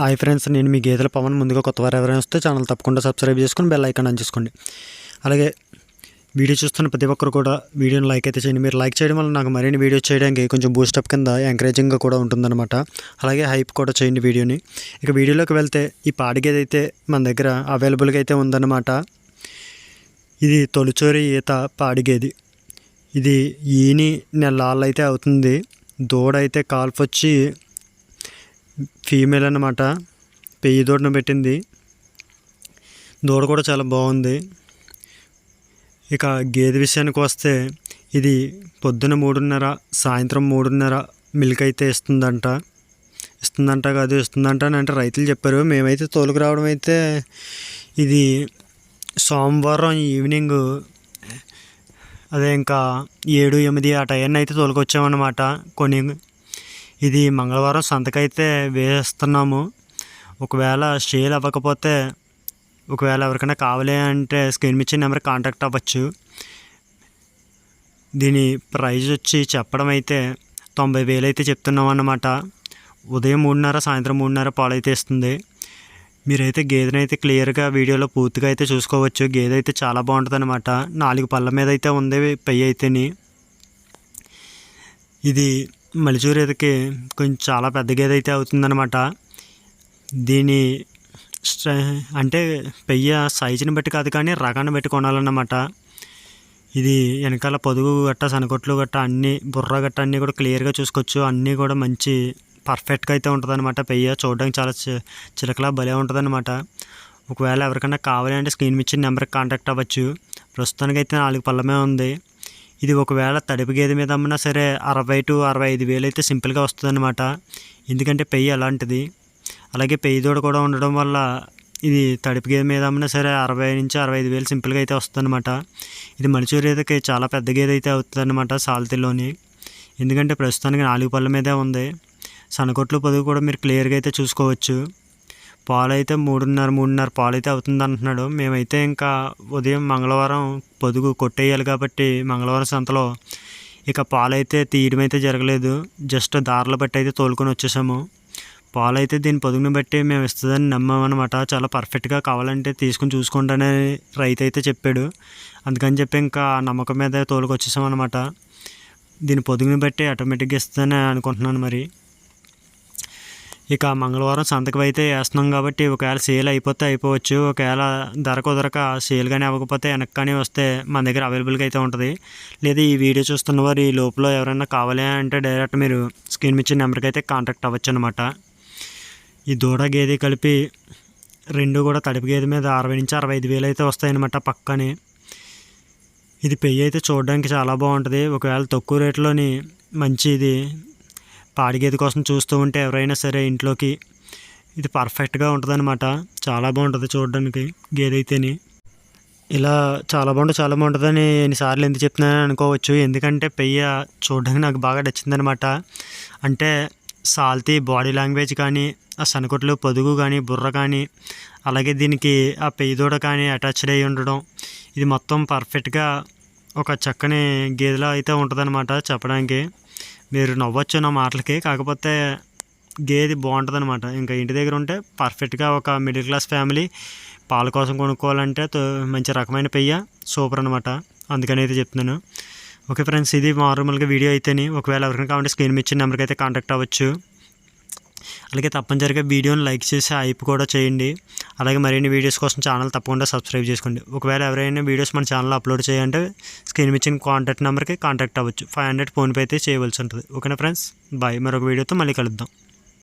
Hi friends నేను మీ గేదెల పవన్. ముందుగా కొత్త వారు ఎవరైనా వస్తే ఛానల్ తప్పకుండా సబ్స్క్రైబ్ చేసుకొని బెల్ ఐకాన్ ఆన్ చేసుకోండి అలాగే వీడియో చూస్తున్న ప్రతి ఒక్కరు కూడా వీడియోని లైక్ అయితే చేయండి. మీరు లైక్ చేయడం వల్ల నాకు మరిన్ని వీడియో చేయడానికి కొంచెం బూస్టప్ కింద ఎంకరేజింగ్గా కూడా ఉంటుందన్నమాట. అలాగే హైప్ కూడా చేయండి వీడియోని. ఇక వీడియోలోకి వెళ్తే ఈ పాడిగేది అయితే మన దగ్గర అవైలబుల్గా అయితే ఉందన్నమాట. ఇది తొలిచోరి ఈత పాడిగేది. ఇది ఈని నెలాళ్ళు అయితే అవుతుంది. దూడ అయితే కాల్పు వచ్చి ఫీమేల్ అన్నమాట. పెయ్యి దూడను పెట్టింది. దూడ కూడా చాలా బాగుంది. ఇక గేదె విషయానికి వస్తే ఇది పొద్దున మూడున్నర సాయంత్రం మూడున్నర మిల్క్ అయితే ఇస్తుందంట. ఇస్తుందంట కాదు ఇస్తుందంట అని అంటే రైతులు చెప్పారు. మేమైతే తోలుకు రావడం అయితే ఇది సోమవారం ఈవినింగ్ అదే ఇంకా ఏడు ఎనిమిది ఆ టైం అయితే తోలుకొచ్చామన్నమాట. కొన్ని ఇది మంగళవారం సంతకైతే వేస్తున్నాము. ఒకవేళ సేల్ అవ్వకపోతే ఒకవేళ ఎవరికైనా కావాలి అంటే స్క్రీన్ ఇచ్చిన నెంబర్ కాంటాక్ట్ అవ్వచ్చు. దీని ప్రైజ్ వచ్చి చెప్పడం అయితే తొంభై వేలు అయితే చెప్తున్నాం అన్నమాట. ఉదయం మూడున్నర సాయంత్రం మూడున్నర పాలు అయితే ఇస్తుంది మీరైతే గేదెని అయితే క్లియర్గా వీడియోలో పూర్తిగా అయితే చూసుకోవచ్చు. గేదె అయితే చాలా బాగుంటుంది అనమాట నాలుగు పళ్ళ మీద అయితే ఉంది పెయ్యి అయితేని. ఇది మలిచూరు ఎదకి కొంచెం చాలా పెద్ద గేదె అయితే అవుతుందన్నమాట. దీని అంటే పెయ్య సైజుని బట్టి కాదు కానీ రకాన్ని బట్టి కొనాలన్నమాట. ఇది వెనకాల పొదుగు గట్ట సనకొట్లు గట్ట అన్నీ బుర్ర గట్ట అన్నీ కూడా క్లియర్గా చూసుకోవచ్చు. అన్నీ కూడా మంచి పర్ఫెక్ట్గా అయితే ఉంటుందన్నమాట పెయ్య. చూడడానికి చాలా చి- చిలకలా భలే ఉంటుందన్నమాట. ఒకవేళ ఎవరికైనా కావాలి అంటే స్క్రీన్ ఇచ్చిన నెంబర్కి కాంటాక్ట్ అవ్వచ్చు. ప్రస్తుతానికి అయితే నాలుగు పళ్ళమే ఉంది. ఇది ఒకవేళ తడిపి గేదె మీద అమ్మినా సరే అరవై టు అరవై ఐదు వేలు అయితే సింపుల్గా వస్తుందన్నమాట. ఎందుకంటే పెయ్యి అలాంటిది. అలాగే పెయ్యి దూడ కూడా ఉండడం వల్ల ఇది తడిపి గేదె మీద అమ్మినా సరే అరవై నుంచి అరవై ఐదు వేలు సింపుల్గా అయితే వస్తుందన్నమాట. ఇది మలిచూరేదకి చాలా పెద్ద గేదె అయితే అవుతుందన్నమాట సాల్తీలోని ఎందుకంటే ప్రస్తుతానికి నాలుగు పళ్ళ మీదే ఉంది. సనకొట్లు పొదుగు కూడా మీరు క్లియర్గా అయితే చూసుకోవచ్చు. పాలు అయితే మూడున్నర మూడున్నర పాలు అయితే అవుతుంది అంటున్నాడు. మేమైతే ఇంకా ఉదయం మంగళవారం పొదుగు కొట్టేయాలి కాబట్టి మంగళవారం సంతలో ఇక పాలు అయితే తీయడం అయితే జరగలేదు. జస్ట్ దారిలో బట్టి అయితే తోలుకొని వచ్చేసాము. పాలు అయితే దీని పొదుగుని బట్టి మేము ఇస్తుందని నమ్మామన్నమాట. చాలా పర్ఫెక్ట్గా కావాలంటే తీసుకుని చూసుకుంటానే రైతు అయితే చెప్పాడు. అందుకని చెప్పి ఇంకా నమ్మకం మీద తోలుకొచ్చేసామన్నమాట. దీని పొదుగుని బట్టి ఆటోమేటిక్గా ఇస్తుందని అనుకుంటున్నాను మరి. ఇక మంగళవారం సంతకం అయితే వేస్తున్నాం కాబట్టి ఒకవేళ సేల్ అయిపోతే అయిపోవచ్చు. ఒకవేళ ధర కుదరక సేల్ కానీ అవ్వకపోతే వెనక్కి కానీ వస్తే మన దగ్గర అవైలబుల్గా అయితే ఉంటుంది. లేదా ఈ వీడియో చూస్తున్న వారు ఈ లోపల ఎవరైనా కావాలి అంటే డైరెక్ట్ మీరు స్క్రీన్ ఇచ్చిన నెంబర్కి అయితే కాంటాక్ట్ అవ్వచ్చు అనమాట ఈ దూడ గేదె కలిపి రెండు కూడా తడిపి గేదె మీద అరవై నుంచి అరవై ఐదు వేలు అయితే వస్తాయన్నమాట పక్కనే. ఇది పెయ్యి అయితే చూడడానికి చాలా బాగుంటుంది. ఒకవేళ తక్కువ రేట్లోని మంచి ఇది పాడి గేదె కోసం చూస్తూ ఉంటే ఎవరైనా సరే ఇంట్లోకి ఇది పర్ఫెక్ట్గా ఉంటుందన్నమాట. చాలా బాగుంటుంది చూడడానికి గేదె అయితేని ఇలా చాలా బాగుంటుంది చాలా బాగుంటుందని ఎన్నిసార్లు ఎందుకు చెప్తున్నానని అనుకోవచ్చు. ఎందుకంటే పెయ్య చూడడానికి నాకు బాగా నచ్చిందనమాట అంటే సాల్తీ బాడీ లాంగ్వేజ్ కానీ ఆ సనకొట్లు పొదుగు కానీ బుర్ర కానీ అలాగే దీనికి ఆ పెయ్యి దూడ కానీ అటాచ్డ్ అయి ఉండడం ఇది మొత్తం పర్ఫెక్ట్గా ఒక చక్కని గేదెలా అయితే ఉంటుందన్నమాట చెప్పడానికి. మీరు నవ్వచ్చు నా మాటలకి కాకపోతే గేది బాగుంటుంది అనమాట ఇంకా ఇంటి దగ్గర ఉంటే పర్ఫెక్ట్గా ఒక మిడిల్ క్లాస్ ఫ్యామిలీ పాల కోసం కొనుక్కోవాలంటే తో- మంచి రకమైన పెయ్య సూపర్ అనమాట అందుకని అయితే చెప్తున్నాను. ఓకే ఫ్రెండ్స్ ఇది నార్మల్గా వీడియో అయితేని ఒకవేళ ఎవరికైనా కావాలంటే స్క్రీన్ మీద ఇచ్చిన నెంబర్కి అయితే కాంటాక్ట్ అవ్వచ్చు. అలాగే తప్పనిసరిగా వీడియోని లైక్ చేసి హైప్ కూడా చేయండి. అలాగే మరిన్ని వీడియోస్ కోసం ఛానల్ తప్పకుండా సబ్స్క్రైబ్ చేసుకోండి. ఒకవేళ ఎవరైనా వీడియోస్ మన ఛానల్ అప్లోడ్ చేయాలంటే స్క్రీన్ ఇచ్చిన కాంటాక్ట్ నెంబర్కి కాంటాక్ట్ అవ్వచ్చు. ఫైవ్ హండ్రెడ్ ఫోన్పే అయితే చేయవలసి ఉంటుంది. ఓకేనా ఫ్రెండ్స్ బాయ్ మరొక వీడియోతో మళ్ళీ కలుద్దాం.